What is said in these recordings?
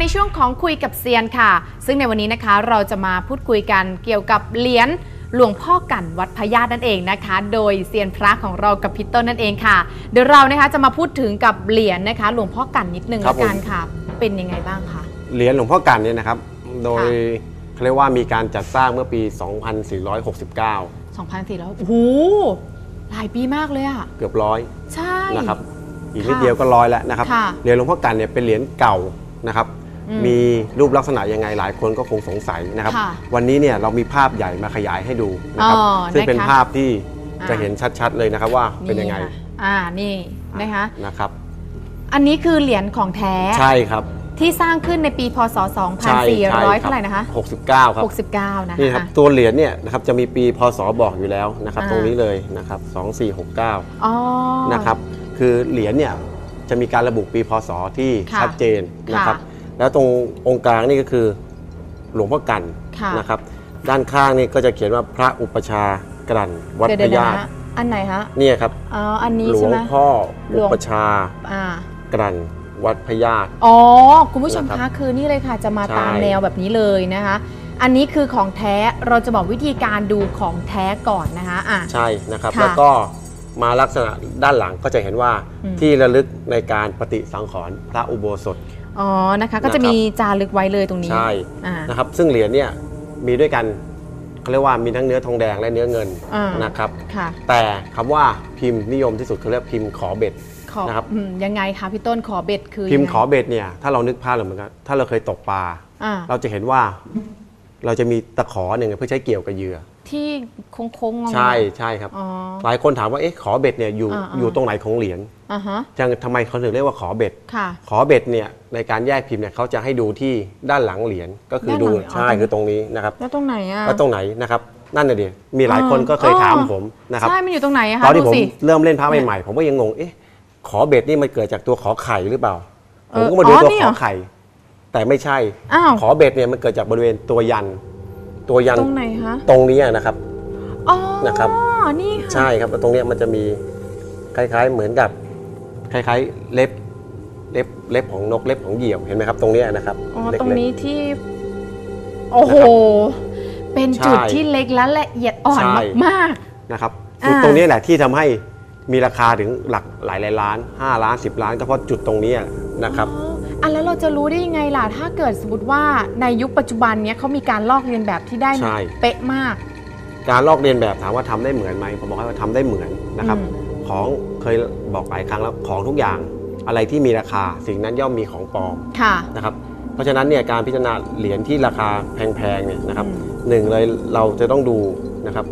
ในช่วงของคุยกับเซียนค่ะ ซึ่งในวันนี้นะคะเราจะมาพูดคุยกันเกี่ยวกับเหรียญหลวงพ่อกันวัดพญาตนั่นเองนะคะ โดยเซียนพระของเรากับพิตเตอร์นั่นเองค่ะ เดี๋ยวเรานะคะจะมาพูดถึงกับเหรียญนะคะ หลวงพ่อกันนิดนึงครัละบผม กันค่ะ เป็นยังไงบ้างคะ เหรียญหลวงพ่อกันเนี่ยนะครับ โดยเขาเรียกว่ามีการจัดสร้างเมื่อปี 2469 2,400โอ้โหหลายปีมากเลยอะเกือบร้อยใช่ นะครับ อีกค่ะนิดเดียวก็ร้อยแล้วนะครับ ค่ะ เหรียญหลวงพ่อกันเนี่ยเป็นเหรียญเก่านะครับอื มมีรูปลักษณะยังไงหลายคนก็คงสงสัยนะครับ ค่ะวันนี้เนี่ยเรามีภาพใหญ่มาขยายให้ดูนะครับ อ๋อซึ่งเป็นนะคะภาพที่อ่า จะเห็นชัดๆเลยนะครับว่าเป็นยังไงค่ะอ่านี่นะคะ นะครับ อันนี้คือเหรียญของแท้ใช่ครับที่สร้างขึ้นในปีพศ ใช่ใช่2400เท่าไหร่นะคะ 69 ครับ 69 นะคะนี่ครับตัวเหรียญเนี่ยนะครับจะมีปีพศบอกอยู่แล้วนะครับอ่า ตรงนี้เลยนะครับ2469อ๋อ นะครับคือเหรียญเนี่ยจะมีการระบุปีพศที่ค่ะชัดเจนนะครับค่ะ แล้วตรงองค์กลางนี่ก็คือหลวงพ่อกันค่ะนะครับ ด้านข้างนี่ก็จะเขียนว่าพระอุปชากรันวัดเดี๋ยวพเดี๋ยวญาตนะอันไหนคะเนี่ยครับ อ๋ออันนี้หลใช่วงไหม พ่อหลอุวง ปชาอ่ากรันวัดพญาตอ๋อ คุณผู้ชมนะครัคะบคือนี่เลยค่ะจะมาใช่ ตามแนวแบบนี้เลยนะคะ อันนี้คือของแท้เราจะบอกวิธีการดูของแท้ก่อนนะคะอะ ใช่นะครับ ค่ะแล้วก็มาลักษณะด้านหลังก็จะเห็นว่าอืม ที่ระลึกในการปฏิสังขรณ์พระอุโบสถ อ๋อนะคะก็จะมีจารึกไว้เลยตรงนี้ใช่อ่านะครับซึ่งเหรียญเนี่ยมีด้วยกันเขาเรียกว่ามีทั้งเนื้อทองแดงและเนื้อเงินอ่านนะครับค่ะแต่คำว่าพิมพ์นิยมที่สุดเขาเรียกพิมพ์ขอเบ็ดขอนะครับอืมยังไงคะพี่ต้นขอเบ็ดคือพิมพ์ยังขไงอเบ็ดเนี่ยถ้าเรานึกภาพเหมือนกันถ้าเราเคยตกปลาอ่าเราจะเห็นว่าเราจะมีตะขอหนึ่งเพื่อใช้เกี่ยวกับเหยื่อที่โค้งๆงอๆใช่ใช่ครับอ๋อหลายคนถามว่าเอ๊ะขอเบ็ดเนี่ยอยู่อ่าๆอยู่ตรงไหนของเหรียญอ่าฮะ จังทำไมเขาถึงเรียกว่าขอเบ็ดค่ะขอเบ็ดเนี่ยในการแยกพิมพ์เนี่ยเขาจะให้ดูที่ด้านหลังเหรียญก็คือด้านหลัดูงอ๋อใช่คือตรงนี้นะครับแล้วตรงไหนอะแล้วตรงไหนนะครับนั่นน่ะดิมีหลายคนก็เคยถามผมนะครับใช่มันอยู่ตรงไหนอะคะตอนที่ดูผมสิเริ่มเล่นพระใหม่ๆผมก็ยังงงเอ๊ะขอเบ็ดนี่มันเกิดจากตัวขอไข่หรือเปล่าเอผมอก็มาดูอ๋อตัวนี่ขเหรออไข่ แต่ไม่ใช่อ้าวขอเบ็ดเนี่ยมันเกิดจากบริเวณตัวยัน ตัวยันตรงไหนคะตรงนี้นะครับอ๋อนะครับนี่ค่ะใช่ครับตรงเนี้ยมันจะมีคล้ายๆเหมือนกับ คล้ายๆ เล็บเล็บเล็บของนกเล็บของเหยี่ยวเห็นไหมครับ ตรงเนี้ยนะครับอ๋อเล็กๆ ตรงนี้ที่ โอ้โห เป็นจุดใช่ที่เล็กและละเอียดอ่อนใช่ มาก นะครับอ่า จุดตรงนี้แหละที่ทำให้มีราคาถึงหลักหลายหลายล้าน 5 ล้าน 10 ล้านก็เพราะจุดตรงนี้นะๆครับ อ๋ออะแล้วเราจะรู้ได้ยังไงล่ะ ถ้าเกิดสมมติว่าในยุคปัจจุบันเนี้ยเขามีการลอกเลียนแบบที่ได้ใช่ เป๊ะมาก การลอกเลียนแบบถามว่าทำได้เหมือนไหมผมบอกให้ว่าทำได้เหมือนนะครับ อืม ของเคยบอกหลายครั้งแล้วของทุกอย่างอะไรที่มีราคาสิ่งนั้นย่อมมีของปลอมค่ะ นะครับ เพราะฉะนั้นเนี่ยการพิจารณาเหรียญที่ราคาแพงๆเนี่ยนะครับอืมหนึ่งเลยเราจะต้องดูนะครับ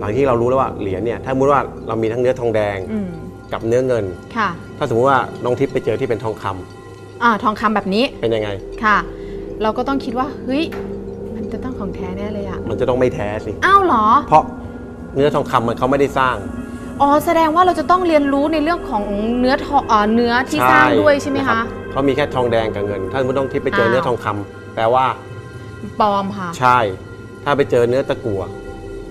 หลังที่เรารู้แล้วว่าเหรียญเนี่ยถ้าสมมติว่าเรามีทั้งเนื้อทองแดงอืมกับเนื้อเงิน ค่ะถ้าสมมติว่าน้องทิพย์ไปเจอที่เป็นทองคำอ่าทองคำแบบนี้เป็นยังไง ค่ะ เราก็ต้องคิดว่าเฮ้ยมันจะต้องของแท้แน่เลยอะมันจะต้องไม่แท้สิ อ้าวเหรอ เพราะเนื้อทองคำมันเขาไม่ได้สร้าง อ๋อแสดงว่าเราจะต้องเรียนรู้ในเรื่องของเนื้อทองเอ่อเนื้อที่สร้างด้วยใช่ไหมนรัคะบเขามีแค่ทองแดงกับเงิน ถ้าสมมติน้องทิพย์ไปเจออ้าวเนื้อทองคำแปลว่า ปลอมค่ะ ใช่ ถ้าไปเจอเนื้อตะกั่ว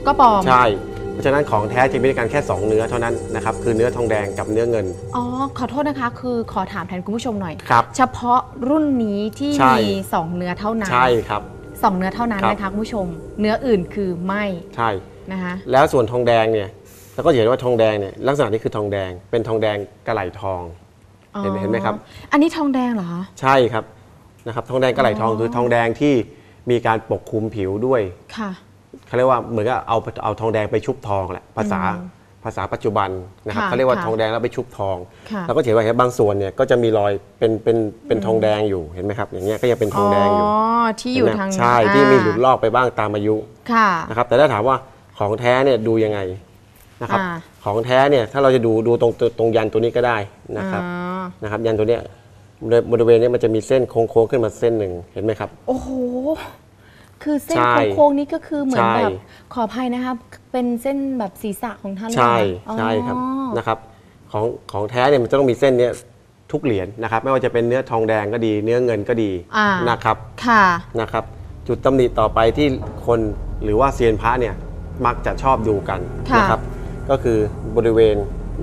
ก็ปลอม ใช่ เพราะฉะนั้นของแท้จะมีด้วยกันแค่2เนื้อเท่านั้นนะครับ คือเนื้อทองแดงกับเนื้อเงิน อ๋อ ขอโทษนะคะ คือขอถามแทนคุณผู้ชมหน่อย ครับ เฉพาะรุ่นนี้ที่ใช่ มี2เนื้อเท่านั้นใช่ครับ สองเนื้อเท่านั้นครับ นะคะคุณผู้ชม เนื้ออื่นคือไม่ใช่ นะคะ แล้วส่วนทองแดงเนี่ย เราก็จะเห็นว่าทองแดงเนี่ยลักษณะนี้คือทองแดง เป็นทองแดงกระไหลทอง อ๋อเห็นเห็นไหมครับ อันนี้ทองแดงเหรอคะ ใช่ครับนะครับ ทองแดงกระไหลทองอ๋อ คือทองแดงที่มีการปกคลุมผิวด้วยค่ะ เขาเรียกว่าเหมือนกับเอาเอาทองแดงไปชุบทองแหละภาษาอืมภาษาปัจจุบันนะครับค่ะเขาเรียกว่าค่ะทองแดงแล้วไปชุบทองค่ะเราก็จะเห็นว่าเห็นบางส่วนเนี่ยก็จะมีรอยเป็นเป็นเป็นทองแดงอยู่เห็นไหมครับ อย่างเงี้ยก็ยังเป็นทองแดงอยู่อ๋อที่อยู่เห็นไหมทางใช่ที่มีหลุดอ่าลอกไปบ้างตามอายุค่ะ นะครับแต่ถ้าถามว่าของแท้เนี่ยดูยังไง นะครับอ่าของแท้เนี่ยถ้าเราจะดูดูตรงตรงยันตัวนี้ก็ได้นะครับอ๋อนะครับ ยันตัวเนี้ยบริเวณเนี้มันจะมีเส้นโค้งๆขึ้นมาเส้นหนึ่งเห็นไหมครับ โอ้โหคือเส้นใช่โค้งๆนี้ก็คือเหมือนใช่แบบขออภัยนะคะเป็นเส้นแบบศีรษะของท่านเลยใช่เหรอใช่ครับอ๋อนะครับ ของของแท้เนี่ยมันจะต้องมีเส้นเนี้ยทุกเหรียญนะครับ ไม่ว่าจะเป็นเนื้อทองแดงก็ดี เนื้อเงินก็ดีอ่านะครับค่ะนะครับ จุดตำหนิต่อไปที่คนหรือว่าเซียนพระเนี่ยมักจะชอบดูกันค่ะนะครับ ก็คือบริเวณ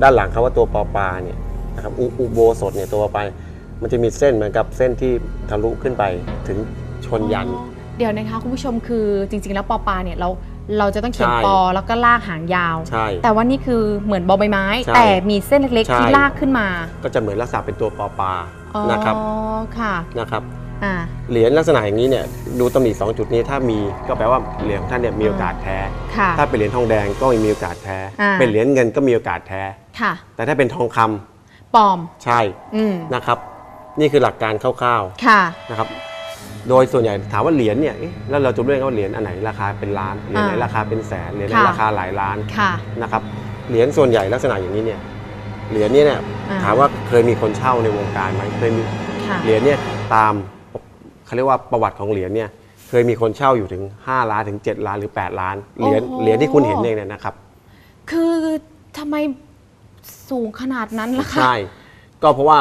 ด้านหลังคำว่าตัวปอปลาเนี่ยนะครับอุอุโบสถเนี่ยตัวปอปลามันจะมีเส้นเหมือนกับเส้นที่ทะลุขึ้นไปถึงชนยันอ๋อเดี๋ยวนะคะคุณผู้ชมคือจริง ๆ แล้วปอปลาเนี่ยเราเราจะต้องเขียนใช่ปอแล้วก็ลากหางยาวใช่แต่ว่านี่คือเหมือนบอใบไม้ใช่แต่มีเส้นเล็กๆใช่ที่ลากขึ้นมา ก็จะเหมือนลักษณะเป็นตัวปอปลาอ๋อนะครับค่ะนะครับ อ่า เหรียญลักษณะอย่างนี้เนี่ยดูตำหนิสองจุดนี้ถ้ามีก็แปลว่าเหรียญของท่านเนี่ยมีโอกาสแท้ค่ะ ถ้าเป็นเหรียญทองแดงก็มีโอกาสแท้ อ่า เป็นเหรียญเงินก็มีโอกาสแท้ ค่ะ แต่ถ้าเป็นทองคำปลอม ใช่อืม นะครับ นี่คือหลักการคร่าวค่ะ ๆนะครับ โดยส่วนใหญ่ถามว่าเหรียญเนี่ยเอ๊ะแล้วเราจะรู้ได้ไงว่าเหรียญอันไหนราคาเป็นล้านเหรียญไหนอ่าราคาเป็นแสนเหรียญไหนค่ะ ราคาหลายล้าน ค่ะ นะครับเหรียญส่วนใหญ่ลักษณะอย่างนี้เนี่ยเหรียญเนี่ยเนี่ยอ่า ถามว่าเคยมีคนเช่าในวงการไหมเคยมีค่ะ เหรียญเนี่ยตาม เขาเรียกว่าประวัติของเหรียญเนี่ยเคยมีคนเช่าอยู่ถึง 5 ล้านถึง 7 ล้านหรือ 8 ล้านเหรียญโอ้โห เหรียญที่คุณเห็นเองเนี่ยนะครับ คือทำไมสูงขนาดนั้นล่ะคะ ใช่ ก็เพราะว่า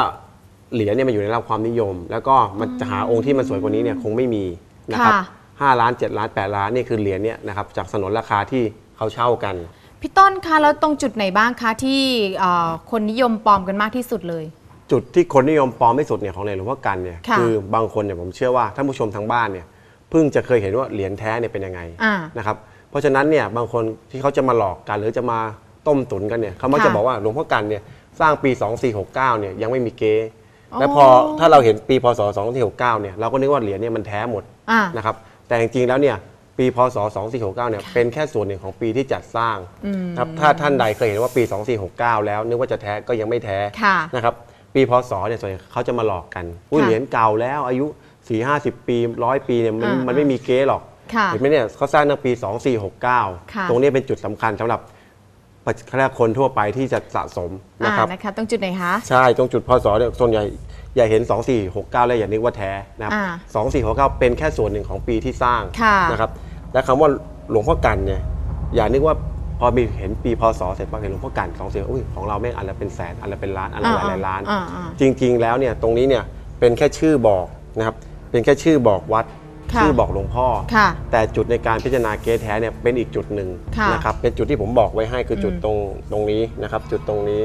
เหรียญเนี่ยมันอยู่ในระดับความนิยม แล้วก็มันจะหาองค์ที่มันสวยกว่านี้เนี่ยคงไม่มีนะครับค่ะ ห้าล้าน7ล้าน8ล้านนี่คือเหรียญเนี่ยนะครับจากสนนราคาที่เขาเช่ากัน พี่ต้นคะแล้วตรงจุดไหนบ้างคะที่เอ่อคนนิยมปลอมกันมากที่สุดเลย จุดที่คนนิยมปลอมที่สุดเนี่ยของเหรียญหลวงพ่อกันเนี่ยค่ะอบางคนเนี่ยผมเชื่อว่าท่านผู้ชมทางบ้านเนี่ยเพิ่งจะเคยเห็นว่าเหรียญแท้เนี่ยเป็นยังไงอ่า นะครับเพราะฉะนั้นเนี่ยบางคนที่เขาจะมาหลอกกันหรือจะมาต้มตุ๋นกันเนี่ยเขามักจะค่ะบอกว่าหลวงพ่อกันเนี่ยสร้างปี 2469เนี่ยยังไม่มีเก๊อ๋อและพอถ้าเราเห็นปีพศ 2469เนี่ยเราก็นึกว่าเหรียญเนี่ยมันแท้หมด อ่า นะครับแต่จริงๆแล้วเนี่ยปีพศ 2469 เนี่ยเป็นแค่ส่วนหนึ่งของปีที่จัดสร้างนะครับถ้าท่านใดเคยเห็นว่าปี 2469 แล้วนึกว่าจะแท้ก็ยังไม่แท้ค่ะ นะครับ ปีพศเนี่ยส่วนใหญ่เขาจะมาหลอกกันอุ้ยค่ะเหรียญเก่าแล้วอายุ4 50ปีร้อยปีเนี่ยมันอ่ามัมันไม่มีเก๊หรอกค่ะเห็นไหมเนี่ยเขาสร้างตั้งปี ค่ะ 2469 ตรงนี้เป็นจุดสำคัญสำหรับประชาชนคนทั่วไปที่จะสะสมอ่านะครับ นะคะตรงจุดไหนคะ ใช่ตรงจุดพศเนี่ยส่วนใหญ่อย่าเห็น 2469 แล้วอย่านึกว่าแท้นะครับอ่า2469 เป็นแค่ส่วนหนึ่งของปีที่สร้างค่ะนะครับและคำว่าหลวงพ่อกันเนี่ยอย่านึกว่า พอมีเห็นปีพศเสร็จปั๊บเห็นหลวงพ่อกันสองเสียอุ้ยของเราแม่งอันละเป็นแสนอันละเป็นล้านอันละหลายหลายล้าน อ่าอ่า จริง ๆ แล้วเนี่ยตรงนี้เนี่ยเป็นแค่ชื่อบอกนะครับเป็นแค่ชื่อบอกวัด ค่ะ ชื่อบอกหลวงพ่อ ค่ะ แต่จุดในการพิจารณาเกสแท้เนี่ยเป็นอีกจุดหนึ่งค่ะนะครับเป็นจุดที่ผมบอกไว้ให้คือจุดอืม ตรงตรงนี้นะครับ จุดตรงนี้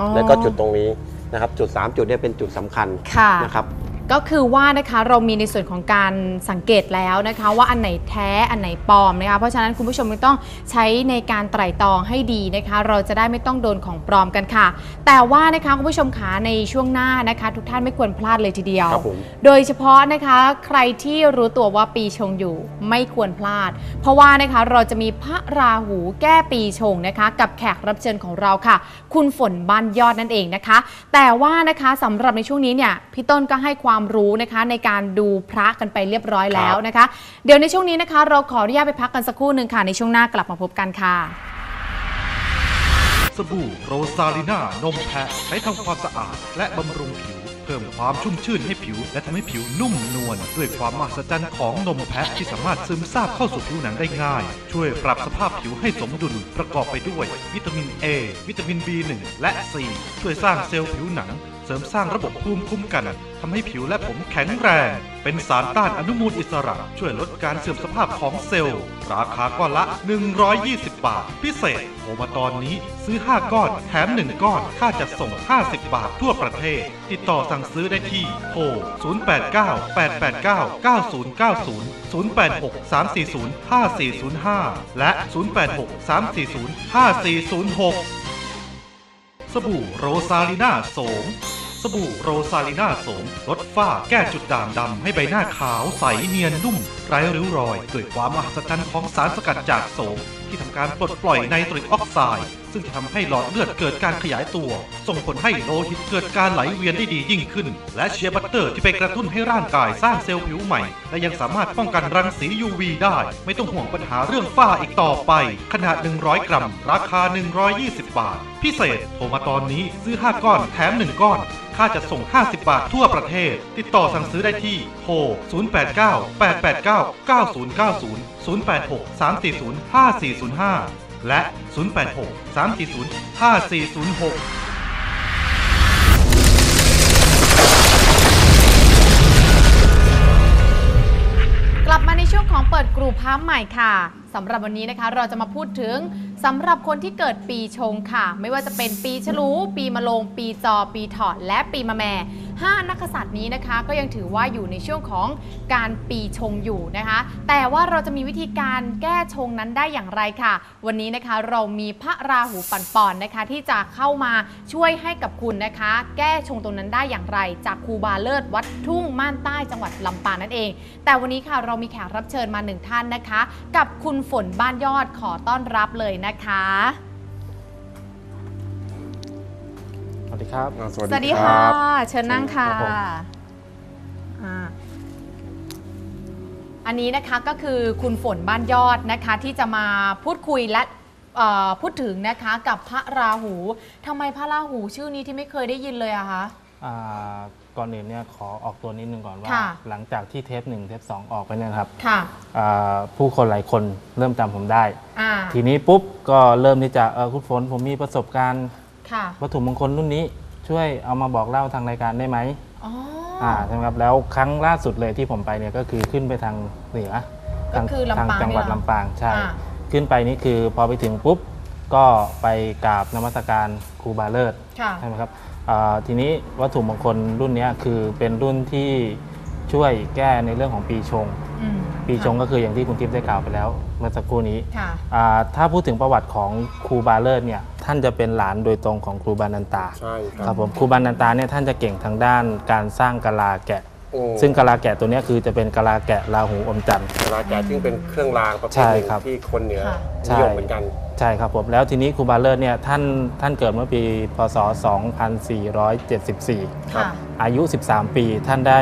อ๋อแล้วก็จุดตรงนี้นะครับ จุด 3 จุดเนี่ยเป็นจุดสำคัญค่ะ นะครับ ก็คือว่านะคะเรามีในส่วนของการสังเกตแล้วนะคะ ว่าอันไหนแท้อันไหนปลอมนะคะเพราะฉะนั้นคุณผู้ชมไม่ต้องใช้ในการไตร่ตรองให้ดีนะคะ เราจะได้ไม่ต้องโดนของปลอมกันค่ะ แต่ว่านะคะคุณผู้ชมขาในช่วงหน้านะคะ ทุกท่านไม่ควรพลาดเลยทีเดียวครับผมโดยเฉพาะนะคะใครที่รู้ตัวว่าปีชงอยู่ไม่ควรพลาด เพราะว่านะคะเราจะมีพระราหูแก้ปีชงนะคะ กับแขกรับเชิญของเราค่ะ คุณฝนบ้านยอดนั่นเองนะคะ แต่ว่านะคะสำหรับในช่วงนี้เนี่ยพี่ต้นก็ให้ความรู้นะคะในการดูพระกันไปเรียบร้อยแล้วนะคะ เดี๋ยวในช่วงนี้นะคะ เราขออนุญาตไปพักกันสักครู่หนึ่งค่ะ ในช่วงหน้ากลับมาพบกันค่ะ สบู่โรซาลิน่านมแพะใช้ทำความสะอาดและบำรุงผิว เพิ่มความชุ่มชื่นให้ผิว และทำให้ผิวนุ่มนวลด้วยความมหัศจรรย์ของนมแพะที่สามารถซึมซาบเข้าสู่ผิวหนังได้ง่าย ช่วยปรับสภาพผิวให้สมดุลประกอบไปด้วย วิตามิน A วิตามิน B1 และ C ช่วยสร้างเซลล์ผิวหนัง เสริมสร้างระบบภูมิคุ้มกันทำให้ผิวและผมแข็งแรง เป็นสารต้านอนุมูลอิสระ ช่วยลดการเสื่อมสภาพของเซลล์ ราคาก้อนละ 120 บาท พิเศษโทรมาตอนนี้ซื้อ 5 ก้อน แถม 1 ก้อน ค่าจัดส่ง 50 บาททั่วประเทศ ติดต่อสั่งซื้อได้ที่โทร 089 889 9090 086 340 5405 และ 086 340 5406 สบู่โรซาลิน่าโสม สบู่โรซาลิน่าโสมลดฝ้าแก้จุดด่างดำให้ใบหน้าขาวใสเนียนนุ่ม ไร้ริ้วรอยด้วยความมหัศจรรย์ของสารสกัดจากโสม ที่ทำการปลดปล่อยไนตริกออกไซด์ซึ่งจะทำให้หลอดเลือดเกิดการขยายตัว ส่งผลให้โลหิตเกิดการไหลเวียนได้ดียิ่งขึ้น และเชียร์บัตเตอร์ที่ไปกระตุ้นให้ร่างกายสร้างเซลล์ผิวใหม่ และยังสามารถป้องกันรังสี UV ได้ ไม่ต้องห่วงปัญหาเรื่องฝ้าอีกต่อไป ขนาด 100 กรัม ราคา 120 บาท พิเศษโทรมาตอนนี้ซื้อ 5 ก้อนแถม 1 ก้อน ค่าจะส่ง 50 บาททั่วประเทศ ติดต่อสั่งซื้อได้ที่โทร 089 889 9090 086 340 5405 และ 086 340 5406กลับมาในช่วงของเปิดกลุ่มพาร์ทใหม่ค่ะสำหรับวันนี้นะคะ เราจะมาพูดถึง สำหรับคนที่เกิดปีชงค่ะ ไม่ว่าจะเป็นปีฉลู ปีมะโรง ปีจอ ปีเถาะและปีมะแม่ 5 นักษัตริย์นี้นะคะ ก็ยังถือว่าอยู่ในช่วงของการปีชงอยู่นะคะ แต่ว่าเราจะมีวิธีการแก้ชงนั้นได้อย่างไรค่ะ วันนี้นะคะเรามีพระราหูปั่นป่อนนะคะ ที่จะเข้ามาช่วยให้กับคุณนะคะ แก้ชงตรงนั้นได้อย่างไร จากครูบาเลิศวัดทุ่งม่านใต้จังหวัดลำปางนั่นเอง แต่วันนี้ค่ะเรามีแขกรับเชิญมาหนึ่งท่านนะคะ กับคุณฝนบ้านยอดขอต้อนรับเลยนะคะ ดีครับ อ่าสสวัวัสสดีดีคค่ะ รับ เชิญนั่งค่ะครับผม อ่าอันนี้นะคะก็คือคุณฝนบ้านยอดนะคะที่จะมาพูดคุยและเอ่อพูดถึงนะคะกับพระราหูทำไมพระราหูชื่อนี้ที่ไม่เคยได้ยินเลยอะคะ อ่าก่อนอื่นเนี่ยขอออกตัวนิดนึงก่อนว่า ค่ะ หลังจากที่เทปหนึ่งเทปสองออกไปเนี่ยนะครับค่ะอ่าผู้คนหลายคนเริ่มจำผมได้ อ่า ทีนี้ปุ๊บก็เริ่มที่จะเออคุณฝนผมมีประสบการณ์ ค่ะวัตถุมงคลรุ่นนี้ช่วยเอามาบอกเล่าทางรายการได้ไหมอ๋อออ่าใช่ไหมครับแล้วครั้งล่าสุดเลยที่ผมไปเนี่ยก็คือขึ้นไปทางเหนือก็ทางคือลำปางทางจังหวัดเนี่ยเหรอลำปางใช่ อ่า ขึ้นไปนี่คือพอไปถึงปุ๊บก็ไปกราบนมัสการครูบาเลิศ ค่ะ ใช่ไหมครับอ่าทีนี้วัตถุมงคลรุ่นเนี้ยคือเป็นรุ่นที่ช่วยแก้ในเรื่องของปีชง อืมปีชงก็คืออย่างที่คุณทิพย์ได้กล่าวไปแล้ว เมื่อสักครู่นี้ค่ะ อ่าถ้าพูดถึงประวัติของครูบาเลิศเนี่ย ท่านจะเป็นหลานโดยตรงของครูบานันตาใช่คครัรับบผมครูบานันตาเนี่ยท่านจะเก่งทางด้านการสร้างกะลาแกะ โอ้ซึ่งกะลาแกะตัวเนี้ยคือจะเป็นกะลาแกะราหูอมจันทร์เวลาแกะซึ่งเป็นเครื่องรางประเภทใช่หนึ่งครับที่คนเหนือค่ะนิยมเหมือนกัน ใช่ครับผมแล้วทีนี้ครูบาเลิศเนี่ยท่านท่านเกิดเมื่อปีพศ 2474 ครับ ค่ะอายุ 13 ปีท่านได้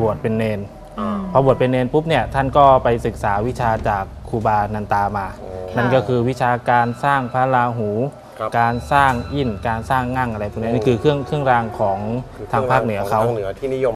บวชเป็นเนน อืม พอบวชเป็นเนนปุ๊บเนี่ยท่านก็ไปศึกษาวิชาจากครูบานันตามาโอ้นั่นก็คือวิชาการสร้างพระราหู ครับการสร้างอินการสร้างงั่งอะไรพวกนี้นี่คือเครื่องเครื่องรางของคือทางภาคเหนือเขาทางเหนือที่นิยม